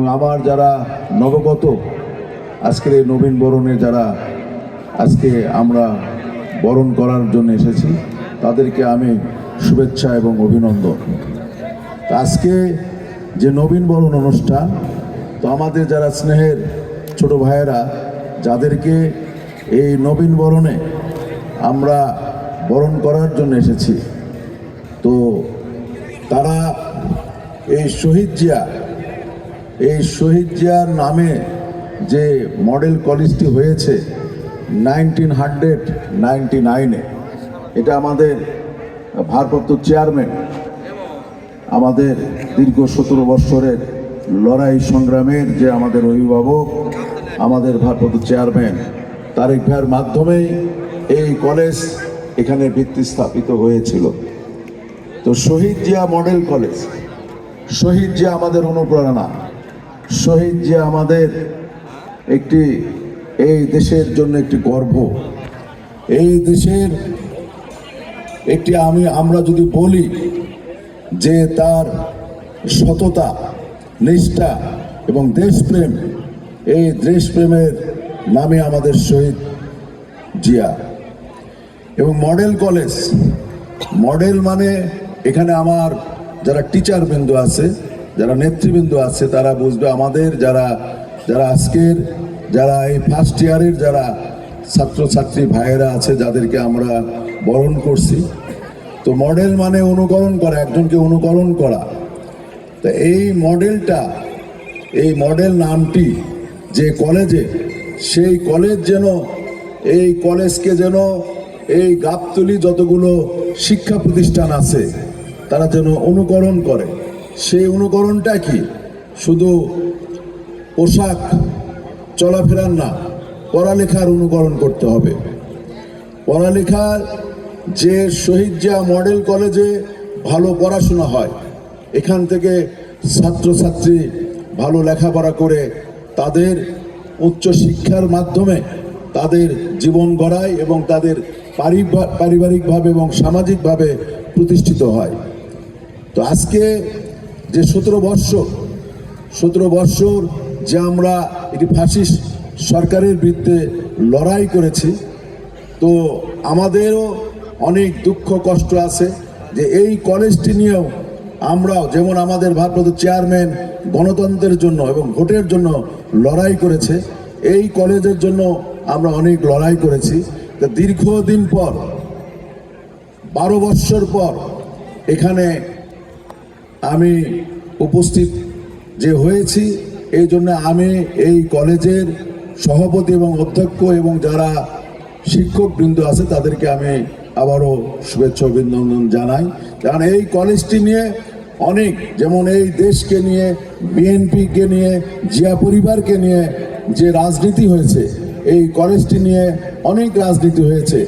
এবং আমার যারা নবগত, আজকের এই নবীন বরণে যারা আজকে আমরা বরণ করার জন্য এসেছি, তাদেরকে আমি শুভেচ্ছা এবং অভিনন্দন। আজকে যে নবীন বরণ অনুষ্ঠান, তো আমাদের যারা স্নেহের ছোট ভাইয়েরা, যাদেরকে এই নবীন বরণে আমরা বরণ করার জন্য এসেছি, তো তারা এই শহীদ জিয়া এই শহীদ জিয়ার নামে যে মডেল কলেজটি হয়েছে, নাইনটিন হান্ড্রেড নাইনটি নাইনে, এটা আমাদের ভারপ্রাপ্ত চেয়ারম্যান, আমাদের দীর্ঘ সতেরো বৎসরের লড়াই সংগ্রামের যে আমাদের অভিভাবক, আমাদের ভারপ্রাপ্ত চেয়ারম্যান তারেক ভাইয়ের মাধ্যমেই এই কলেজ এখানে ভিত্তি স্থাপিত হয়েছিল। তো শহীদ জিয়া মডেল কলেজ, শহীদ জিয়া আমাদের অনুপ্রেরণা। শহীদ জিয়া আমাদের একটি, এই দেশের জন্য একটি গর্ব। এই দেশের একটি আমি, আমরা যদি বলি যে তার সততা, নিষ্ঠা এবং দেশপ্রেম, এই দেশপ্রেমের নামে আমাদের শহীদ জিয়া। এবং মডেল কলেজ, মডেল মানে এখানে আমার যারা টিচার বিন্দু আছে যারা নেতৃবৃন্দ আছে, তারা বুঝবে আমাদের যারা যারা আজকের, যারা এই ফার্স্ট ইয়ারের যারা ছাত্রছাত্রী ভাইয়েরা আছে, যাদেরকে আমরা বরণ করছি। তো মডেল মানে অনুকরণ করা, একজনকে অনুকরণ করা। তো এই মডেলটা এই মডেল নামটি যে কলেজে সেই কলেজ যেন, এই কলেজকে যেন, এই গাবতলি যতগুলো শিক্ষা প্রতিষ্ঠান আছে, তারা যেন অনুকরণ করে। সেই অনুকরণটা কি? শুধু পোশাক চলাফেরার না, পড়ালেখার অনুকরণ করতে হবে। পড়ালেখার যে শহীদ জিয়া মডেল কলেজে ভালো পড়াশোনা হয়, এখান থেকে ছাত্রছাত্রী ভালো লেখাপড়া করে তাদের উচ্চ শিক্ষার মাধ্যমে তাদের জীবন গড়ায় এবং তাদের পারিবারিকভাবে এবং সামাজিকভাবে প্রতিষ্ঠিত হয়। তো আজকে যে সতেরো বৎসর সতেরো বৎসর যে আমরা একটি ফাঁসিস সরকারের বিরুদ্ধে লড়াই করেছি, তো আমাদেরও অনেক দুঃখ, কষ্ট আছে যে এই কলেজটি নিয়েও আমরাও যেমন আমাদের ভারপ্রাপ্ত চেয়ারম্যান গণতন্ত্রের জন্য এবং ভোটের জন্য লড়াই করেছে, এই কলেজের জন্য আমরা অনেক লড়াই করেছি। দীর্ঘদিন পর, বারো বৎসর পর এখানে আমি উপস্থিত যে হয়েছি, এই জন্য আমি এই কলেজের সভাপতি এবং অধ্যক্ষ এবং যারা শিক্ষকবৃন্দ আছে, তাদেরকে আমি আবারও শুভেচ্ছা অভিনন্দন জানাই। কারণ এই কলেজটি নিয়ে অনেক, যেমন এই দেশকে নিয়ে, বিএনপিকে নিয়ে, জিয়া পরিবারকে নিয়ে যে রাজনীতি হয়েছে, এই কলেজটি নিয়ে অনেক রাজনীতি হয়েছে।